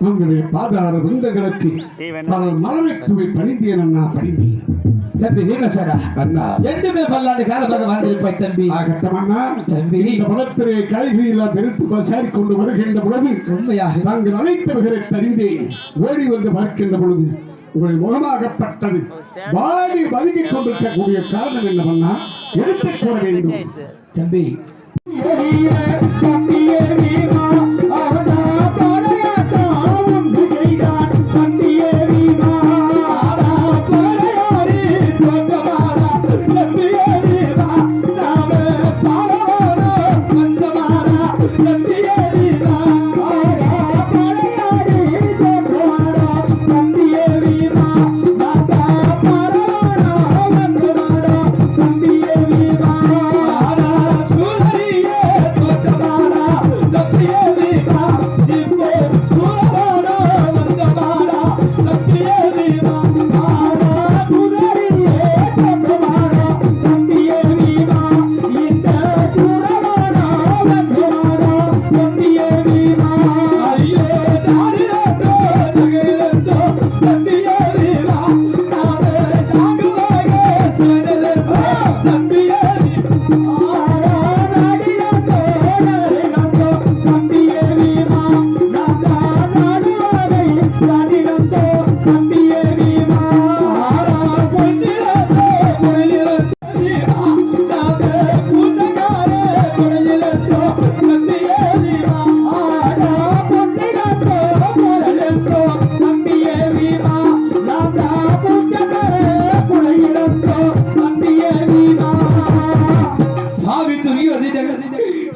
உங்களுடைய பாதார விருந்தங்களுக்கு பல மலரை தூவி பணிந்தேன் அண்ணா பணிந்தேன். தம்பி வீமசேனா அண்ணா. எட்டுமே பல்லாண்டு காலமாக வாழ்ந்திருப்பாய் தம்பி. ஆகட்டும் அண்ணா. தம்பி. இந்த படத்திலே காய்கறியெல்லாம் பெருத்து சேரி கொண்டு வருகின்ற பொழுது உண்மையாக தாங்கள் அழைத்தவர்களை தெரிந்தேன். ஓடி வந்து பார்க்கின்ற பொழுது உங்கள் முகமாகப்பட்டது. வாடி வதுக்கிக் கொண்டிருக்கக்கூடிய காரணம் என்னவென்னா எடுத்துக் கூற வேண்டும். தம்பி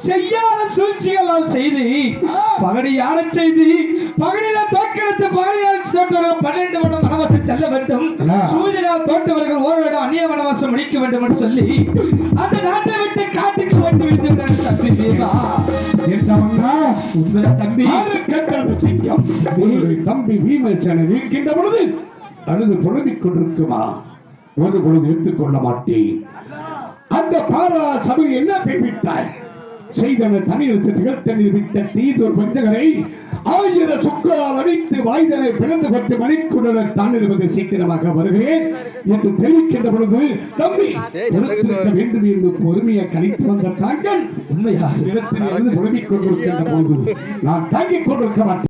செய்யாத சூழ்ச்சியெல்லாம் செய்து பகடியான செய்தி பகடியில தோற்கெடுத்து பகடியால் தோற்றவர்கள் பன்னெண்டு வடம் வனவாசம் செல்ல வேண்டும். சூரியனால் தோற்றவர்கள் ஒரு இடம் அந்நிய வனவாசம் முடிக்க வேண்டும் என்று சொல்லி அந்த நாட்டை விட்டு காட்டுக்கு ஓட்டு வைத்து விட்டார்கள் தம்பி தேவா. என்னவென்னா உண்மைதான் தம்பி. கட்டாத சிங்கம். தம்பி பீமசேனை வீழ்கின்ற பொழுது அழுது புலம்பிக் கொண்டிருக்குமா? ஒரு பொழுது எடுத்துக்கொள்ள மாட்டேன். அந்த பாரா சபை என்ன தெரிவித்தாய்? செய்தன தனியெழுத்து திகழ்த்தனில் விட்ட தீதூர் பஞ்சகரை ஆயிர சுக்கரால் அடித்து வாய்தனை பிளந்து பட்டு மணிக்குடலர் தான் இருப்பது சீக்கிரமாக வருகிறேன் என்று தெரிவிக்கின்ற பொழுது தம்பி வேண்டும் என்று பொறுமையை கணித்து வந்த தாங்கள் உண்மையாக இடத்திலிருந்து புலம்பிக் கொண்டிருக்கின்ற பொழுது நான் தாங்கிக் கொண்டிருக்க மாட்டேன்.